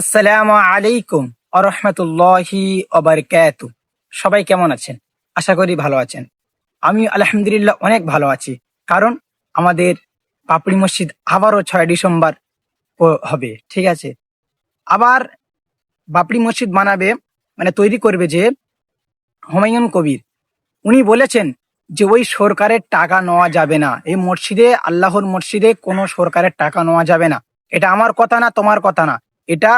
আসসালামু আলাইকুম আরহামতুল্লাহি অবরকাত সবাই কেমন আছেন? আশা করি ভালো আছেন। আমি আলহামদুলিল্লাহ অনেক ভালো আছি। কারণ আমাদের পাপড়ি মসজিদ আবারও ছয় ডিসেম্বর হবে, ঠিক আছে? আবার বাপড়ি মসজিদ বানাবে মানে তৈরি করবে যে হুমায়ুন কবির। উনি বলেছেন যে ওই সরকারের টাকা নেওয়া যাবে না। এই মসজিদে, আল্লাহর মসজিদে কোনো সরকারের টাকা নেওয়া যাবে না। এটা আমার কথা না, তোমার কথা না। এটা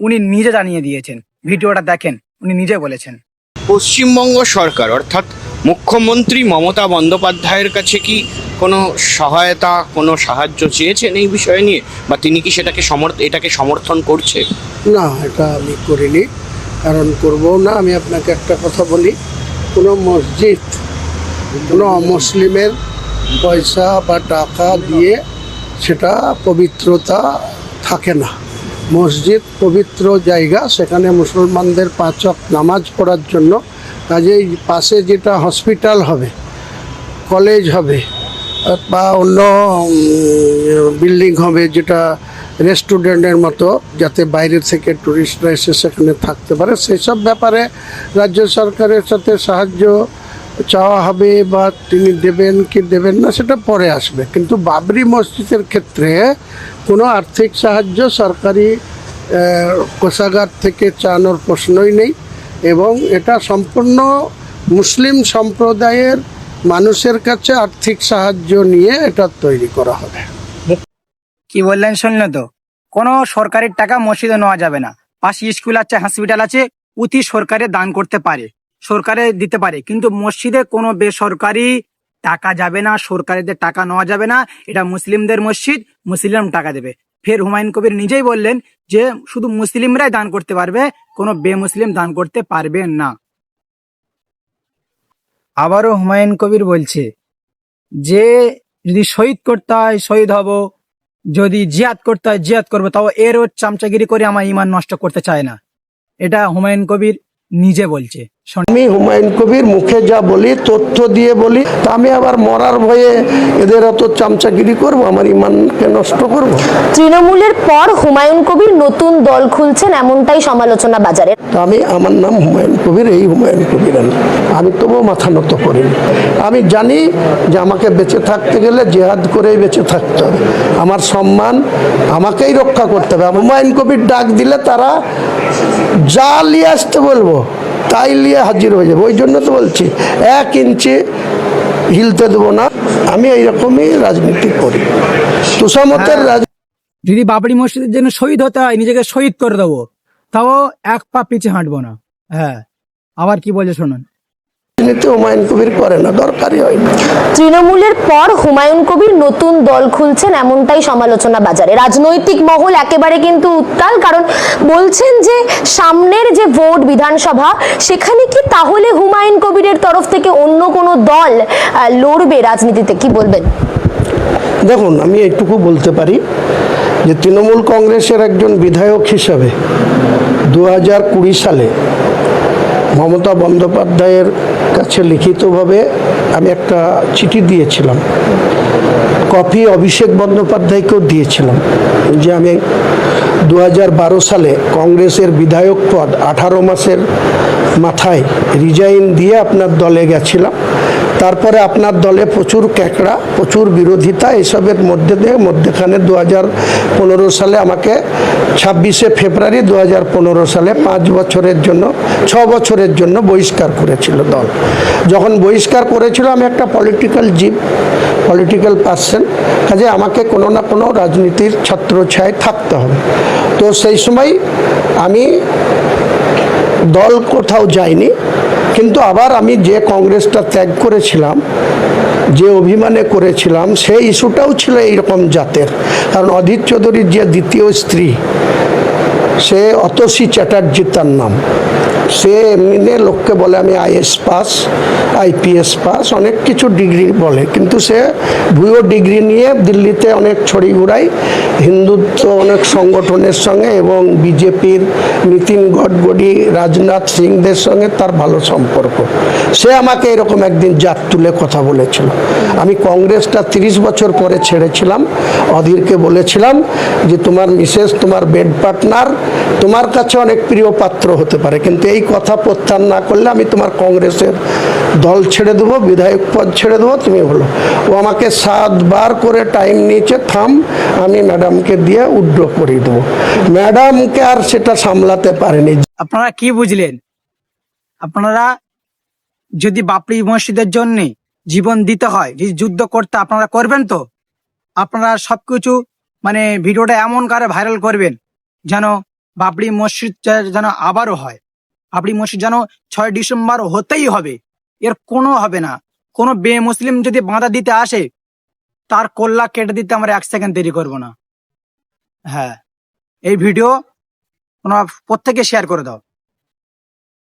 উনি নিজে জানিয়ে দিয়েছেন। ভিডিওটা দেখেন উনি নিজে বলেছেন। পশ্চিমবঙ্গ সরকার অর্থাৎ মুখ্যমন্ত্রী মমতা বন্দ্যোপাধ্যায়ের কাছে কি কোনো সহায়তা কোনো সাহায্য চেয়েছেন এই বিষয় নিয়ে? বা তিনি কি সেটাকে সমর্থ এটাকে সমর্থন করছে? না এটা আমি করিনি। কারণ করব না আমি আপনাকে একটা কথা বলি। কোনো মসজিদ কোনো অমুসলিমের পয়সা বা টাকা দিয়ে সেটা পবিত্রতা থাকে না। মসজিদ, পবিত্র জায়গা, সেখানে মুসলমানদের পাঁচক নামাজ পড়ার জন্য। কাজেই পাশে যেটা হসপিটাল হবে, কলেজ হবে, বা অন্য বিল্ডিং হবে যেটা রেস্টুরেন্টের মতো, যাতে বাইরে থেকে টুরিস্টরা এসে সেখানে থাকতে পারে। সেই সব ব্যাপারে রাজ্য সরকারের সাথে সাহায্য চাওয়া হবে বা তিনি দেবেন কি দেবেন না সেটা পরে আসবে। কিন্তু বাবরি মসজিদের ক্ষেত্রে কোনো আর্থিক সাহায্য সরকারি কোষাগার থেকে চানোর প্রশ্নই নেই এবং এটা সম্পূর্ণ মুসলিম সম্প্রদায়ের মানুষের কাছে আর্থিক সাহায্য নিয়ে এটা তৈরি করা হবে। কি বললেন শুনলে তো? কোনো সরকারের টাকা মসজিদে নেওয়া যাবে না। পাশে স্কুল আছে হসপিটাল আছে, অতি সরকারে দান করতে পারে। সরকারে দিতে পারে। কিন্তু মসজিদে কোনো বেসরকারি টাকা যাবে না, সরকারিদের টাকা নেওয়া যাবে না। এটা মুসলিমদের মসজিদ, মুসলিম টাকা দেবে। ফের হুমায়ুন কবির নিজেই বললেন যে, শুধু মুসলিমরাই দান করতে পারবে, কোনো বেমুসলিম দান করতে পারবে না। আবারও হুমায়ুন কবির বলছে, যে যদি শহীদ করতে হয়, শহীদ হব। যদি জিয়াদ করতে হয়, জিয়াদ করব। তাও এরও চামচাগিরি করে আমার ইমান নষ্ট করতে চায় না। এটা হুমায়ুন কবির নিজে বলছে। আমি হুমায়ুন কবির মুখে যা বলি তথ্য দিয়ে বলি তা আমি আবার মরার ভয়ে এদের অত চামচাগিরি করব? আমার ইমানকে নষ্ট করব? তৃণমূলের পর হুমায়ুন কবির নতুন দল খুলছেন এমনটাই সমালোচনা বাজারে আমি আমার নাম হুমায়ুন কবির এই হুমায়ুন কবির আমি। আমি তবুও মাথা নত করিনি। আমি জানি যে আমাকে বেঁচে থাকতে গেলে জেহাদ করেই বেঁচে থাকতে হবে। আমার সম্মান আমাকেই রক্ষা করতে হবে। হুমায়ুন কবির ডাক দিলে তারা যা নিয়ে আসতে বলব তাই নিয়ে হাজির হয়ে যাবে। ওই জন্য তো বলছি এক ইঞ্চি হিলতে দেবো না আমি এইরকমই রাজনীতি করি। তুষামতের রাজ যদি বাবরি মসজিদের জন্য শহীদ হতে হয় নিজেকে শহীদ করে দেবো তাও এক পা পিছিয়ে হাঁটবো না। হ্যাঁ আবার কি বলছে শুনুন। রাজনীতি হুমায়ুন কবির করে না দরকারই হয় তৃণমূলের পর হুমায়ুন কবির নতুন দল খুলছেন এমনটাই সমালোচনা বাজারে। রাজনৈতিক মহল একেবারে কিন্তু উত্তাল কারণ বলছেন যে সামনের যে ভোট বিধানসভা সেখানে কি তাহলে হুমায়ুন কবিরের তরফ থেকে অন্য কোনো দল লড়বে রাজনীতিতে? কি বলবেন? দেখুন আমি এইটুকু বলতে পারি যে তৃণমূল কংগ্রেসের একজন বিধায়ক হিসাবে দু কুড়ি সালে মমতা বন্দ্যোপাধ্যায়ের কাছে লিখিতভাবে আমি একটা চিঠি দিয়েছিলাম। কপি অভিষেক বন্দ্যোপাধ্যায়কেও দিয়েছিলাম যে আমি দু হাজার বারো সালে কংগ্রেসের বিধায়ক পদ আঠারো মাসের মাথায় রিজাইন দিয়ে আপনার দলে গেছিলাম। তারপরে আপনার দলে প্রচুর ক্যাকড়া, প্রচুর বিরোধিতা, এসবের মধ্যে দিয়ে মধ্যেখানে দু হাজার পনেরো সালে আমাকে ছাব্বিশে ফেব্রুয়ারি দু হাজার পনেরো সালে পাঁচ বছরের জন্য, ছ বছরের জন্য বহিষ্কার করেছিল দল। যখন বহিষ্কার করেছিল, আমি একটা পলিটিক্যাল জীব পলিটিক্যাল পার্সন কাজে আমাকে কোনো না কোনো রাজনীতির ছত্রছায় থাকতে হবে। তো সেই সময় আমি দল কোথাও যায়নি কিন্তু আবার আমি যে কংগ্রেসটা ত্যাগ করেছিলাম, যে অভিমানে করেছিলাম, সেই ইস্যুটাও ছিল এইরকম জাতের। কারণ অধীর চৌধুরীর যে দ্বিতীয় স্ত্রী, সে অতসী চ্যাটার্জি তার নাম। সে এমনিতে লোককে বলে আমি আইএস পাস, আইপিএস পাস, অনেক কিছু ডিগ্রি বলে। কিন্তু সে ভুয়ো ডিগ্রি নিয়ে দিল্লিতে অনেক ছড়ি ঘুরাই হিন্দুত্ব অনেক সংগঠনের সঙ্গে এবং বিজেপির নীতিন গডগডি, রাজনাথ সিংদের সঙ্গে তার ভালো সম্পর্ক। সে আমাকে এরকম একদিন জাত তুলে কথা বলেছিল। আমি কংগ্রেসটা তিরিশ বছর পরে ছেড়েছিলাম। অধীরকে বলেছিলাম যে তোমার মিসেস, তোমার বেড পার্টনার, তোমার কাছে অনেক প্রিয় পাত্র হতে পারে। কিন্তু এই কথা প্রত্যাহার না করলে আমি তোমার কংগ্রেসের দল ছেড়ে দেবো, বিধায়ক পদ ছেড়ে দেবো, তুমি বলো ও আমাকে সাতবার করে টাইম নিয়েছে, থাম, আমি ম্যাডামকে দিয়ে উড্র করিয়ে দেবো। ম্যাডামকে আর সেটা সামলাতে পারেনি। আপনারা কি বুঝলেন? আপনারা যদি বাপরি মসজিদের জন্য জীবন দিতে হয়, যদি যুদ্ধ করতে আপনারা করবেন তো? আপনারা সবকিছু মানে ভিডিওটা এমন কারে ভাইরাল করবেন, যেন বাবরি মসজিদ যেন আবারও হয়। বাবরি মসজিদ যেন ছয় ডিসেম্বর হতেই হবে। এর কোনো হবে না। কোনো বে মুসলিম যদি বাঁধা দিতে আসে, তার কল্লা কেটে দিতে আমরা এক সেকেন্ড দেরি করব না। হ্যাঁ। এই ভিডিও তোমরা প্রত্যেকে শেয়ার করে দাও।